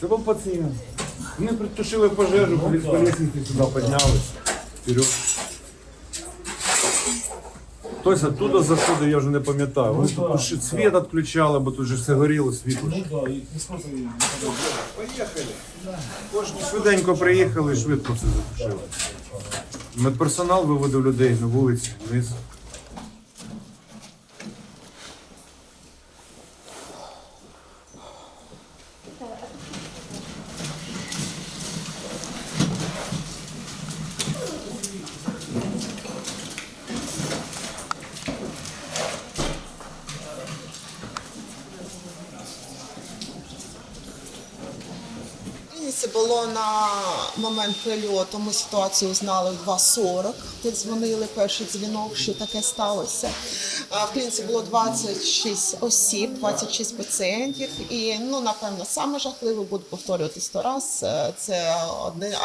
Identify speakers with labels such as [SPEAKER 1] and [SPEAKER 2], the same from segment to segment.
[SPEAKER 1] Це був пацієнт. Ми притушили пожежу, по по лестниці сюди піднялися. Вперед. Хтось оттуда заходив, я вже не пам'ятаю. Вони тут туши- світ відключали, бо тут же все горіло, світло. Поїхали. Кожні швиденько приїхали і швидко все затушили. Медперсонал виводив людей на вулиці, вниз.
[SPEAKER 2] Це було на момент прильоту. Ми ситуацію знали в 2.40. Тут дзвонили перший дзвінок, що таке сталося. В клініці було 26 осіб, 26 пацієнтів. І ну напевно саме жахливе буду повторювати сто раз. е, Це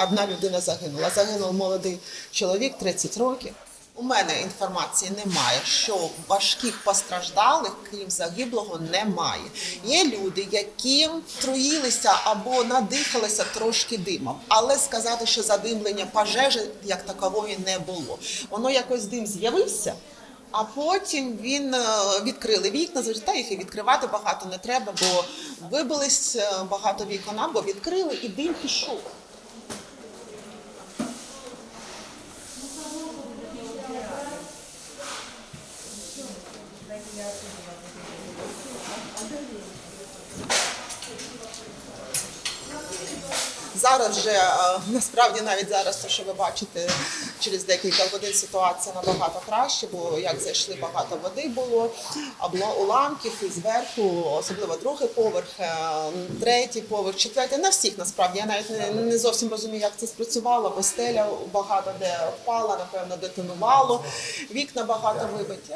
[SPEAKER 2] одна людина загинула. Загинув молодий чоловік, 30 років. У мене інформації немає, що важких постраждалих, крім загиблого, немає. Є люди, які труїлися або надихалися трошки димом, але сказати, що задимлення пожежі як такової не було. Воно якось дим з'явився. А потім він е, відкрили вікна. Звичайно, їх і відкривати багато не треба, бо вибились е, багато вікон, або відкрили, і дим пішов. Зараз вже е, насправді навіть зараз, те, що ви бачите, через декілька годин ситуація набагато краще, бо як зайшли багато води було, або уламків і зверху, особливо другий поверх, е, третій поверх, четвертий, на всіх насправді. Я навіть не, не зовсім розумію, як це спрацювало, бо стеля багато де впала, напевно, детонувало, вікна багато вибиті.